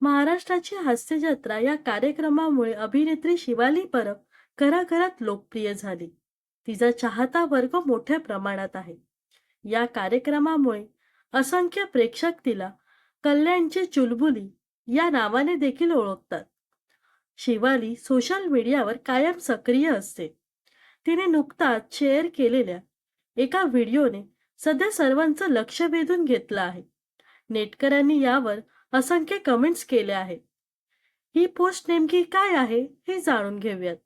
महाराष्ट्राची हास्यजत्रा या कार्यक्रमामुळे अभिनेत्री शिवाली परब घराघरात लोकप्रिय झाली. तिचा चाहता वर्ग मोठ्या प्रमाणात आहे. या कार्यक्रमामुळे असंख्य प्रेक्षक तिला कल्याणची चुलबुली या नावाने देखील ओळखतात. शिवाली सोशल मीडियावर कायम सक्रिय असते. तिने नुकताच शेअर केलेल्या एका व्हिडिओने सध्या सर्वांचं लक्ष वेधून घेतलं आहे. नेटकऱ्यांनी यावर असंख्य कमेंट्स केल्या आहेत. ही पोस्ट नेमकी काय आहे हे जाणून घेऊयात.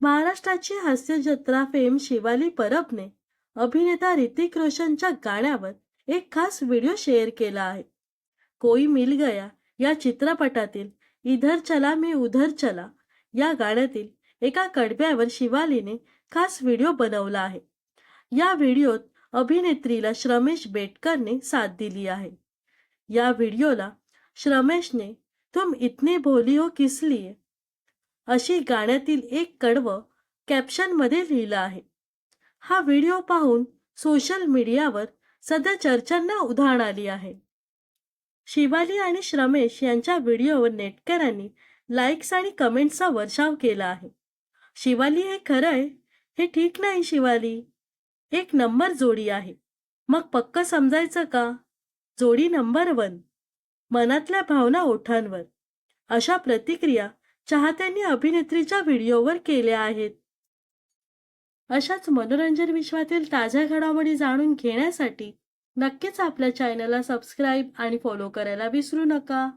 महाराष्ट्राची हास्य जत्रा फेम शिवाली परबने अभिनेता ऋतिक रोशनच्या गाण्यावर एक खास व्हिडिओ शेअर केला आहे. कोई मिल गया या चित्रपटातील इधर चला मी उधर चला या गाण्यातील एका कडब्यावर शिवालीने खास व्हिडिओ बनवला आहे. या व्हिडिओत अभिनेत्रीला श्रमेश बेटकरने साथ दिली आहे. या व्हिडिओला श्रमेशने तुम इतनी भोली हो किस लिए? अशी गाण्यातील एक कडवं कॅप्शनमध्ये लिहिलं आहे. हा व्हिडिओ पाहून सोशल मीडियावर सध्या चर्चांना उधाण आली आहे. शिवाली आणि श्रमेश यांच्या व्हिडिओवर नेटकऱ्यांनी लाईक्स आणि कमेंट्सचा वर्षाव केला आहे. शिवाली हे खरंय हे ठीक नाही शिवाली. एक नंबर जोडी आहे. मग पक्क समजायचं का? जोडी नंबर वन. मनातल्या भावना ओठांवर. अशा प्रतिक्रिया चाहत्यांनी अभिनेत्रीच्या व्हिडिओवर केल्या आहेत. अशाच मनोरंजन विश्वातील ताज्या घडामोडी जाणून घेण्यासाठी नक्कीच आपल्या चॅनलला सबस्क्राईब आणि फॉलो करायला विसरू नका.